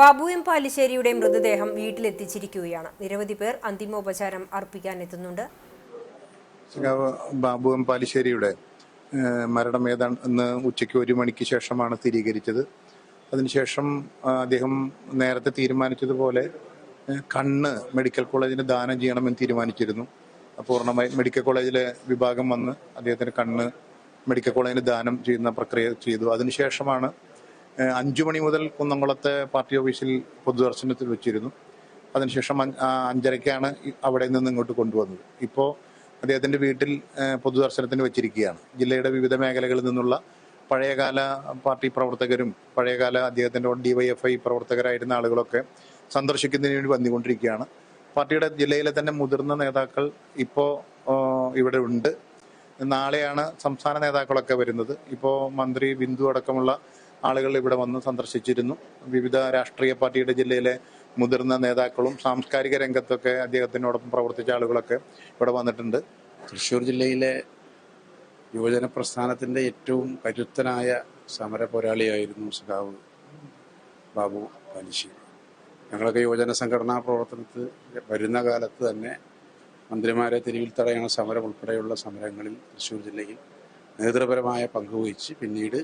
Babu M പാലിശ്ശേരിയുടെ മൃതദേഹം വീട്ടിലെത്തിച്ചിരിക്കുകയാണ്. നിരവധി പേർ അന്തിമോപചാരം അർപ്പിക്കാൻ എത്തുന്നുണ്ട് ബാബു എം പാലിശ്ശേരിയുടെ മരണം ഏതാണ് ഉച്ചയ്ക്ക് ഒരു മണിക്ക് ശേഷമാണ് സ്ഥിരീകരിച്ചത്. അതിനുശേഷം അദ്ദേഹം നേരത്തെ തീരുമാനിച്ചതുപോലെ കണ്ണ് മെഡിക്കൽ കോളേജിന് ദാനം ചെയ്യണമെന്ന് തീരുമാനിച്ചിരുന്നു. പൂർണമായി മെഡിക്കൽ കോളേജിലെ വിഭാഗം വന്ന് അദ്ദേഹത്തിന് കണ്ണ് മെഡിക്കൽ കോളേജിന് ദാനം ചെയ്യുന്ന പ്രക്രിയ ചെയ്തു. അതിനുശേഷമാണ് അഞ്ചു മണി മുതൽ കുന്നംകുളത്തെ പാർട്ടി ഓഫീസിൽ പൊതുദർശനത്തിൽ വെച്ചിരുന്നു. അതിനുശേഷം അഞ്ചരയ്ക്കാണ് അവിടെ നിന്ന് ഇങ്ങോട്ട് കൊണ്ടുവന്നത്. ഇപ്പോൾ അദ്ദേഹത്തിന്റെ വീട്ടിൽ പൊതുദർശനത്തിന് വെച്ചിരിക്കുകയാണ്. ജില്ലയുടെ വിവിധ മേഖലകളിൽ നിന്നുള്ള പഴയകാല പാർട്ടി പ്രവർത്തകരും പഴയകാല അദ്ദേഹത്തിന്റെ ഡിവൈഎഫ്ഐ പ്രവർത്തകരായിരുന്ന ആളുകളൊക്കെ സന്ദർശിക്കുന്നതിന് വേണ്ടി വന്നുകൊണ്ടിരിക്കുകയാണ്. പാർട്ടിയുടെ ജില്ലയിലെ തന്നെ മുതിർന്ന നേതാക്കൾ ഇപ്പോൾ ഇവിടെ ഉണ്ട്. നാളെയാണ് സംസ്ഥാന നേതാക്കളൊക്കെ വരുന്നത്. ഇപ്പോൾ മന്ത്രി ബിന്ദു അടക്കമുള്ള ആളുകൾ ഇവിടെ വന്ന് സന്ദർശിച്ചിരുന്നു. വിവിധ രാഷ്ട്രീയ പാർട്ടിയുടെ ജില്ലയിലെ മുതിർന്ന നേതാക്കളും സാംസ്കാരിക രംഗത്തൊക്കെ അദ്ദേഹത്തിനോടൊപ്പം പ്രവർത്തിച്ച ആളുകളൊക്കെ ഇവിടെ വന്നിട്ടുണ്ട്. തൃശ്ശൂർ ജില്ലയിലെ യുവജന പ്രസ്ഥാനത്തിന്റെ ഏറ്റവും കരുത്തനായ സമര പോരാളിയായിരുന്നു സഖാവ് ബാബു പാലിശ്ശേരി ഞങ്ങളൊക്കെ യുവജന സംഘടനാ പ്രവർത്തനത്തിൽ വരുന്ന കാലത്ത് തന്നെ മന്ത്രിമാരെ തെരുവിൽ തടയണ സമരം ഉൾപ്പെടെയുള്ള സമരങ്ങളിൽ തൃശ്ശൂർ ജില്ലയിൽ നേതൃപരമായ പങ്കുവഹിച്ച് പിന്നീട്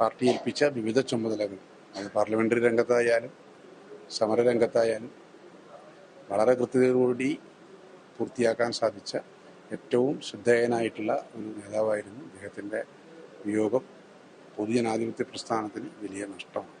പാർട്ടി ഏൽപ്പിച്ച വിവിധ ചുമതലകൾ. അത് പാർലമെന്ററി രംഗത്തായാലും സമര രംഗത്തായാലും വളരെ കൃത്യതയോടുകൂടി പൂർത്തിയാക്കാൻ സാധിച്ച ഏറ്റവും ശ്രദ്ധേയനായിട്ടുള്ള ഒരു നേതാവായിരുന്നു അദ്ദേഹത്തിന്റെ വിയോഗം. പൊതുജനാധിപത്യ പ്രസ്ഥാനത്തിന് വലിയ നഷ്ടമാണ്.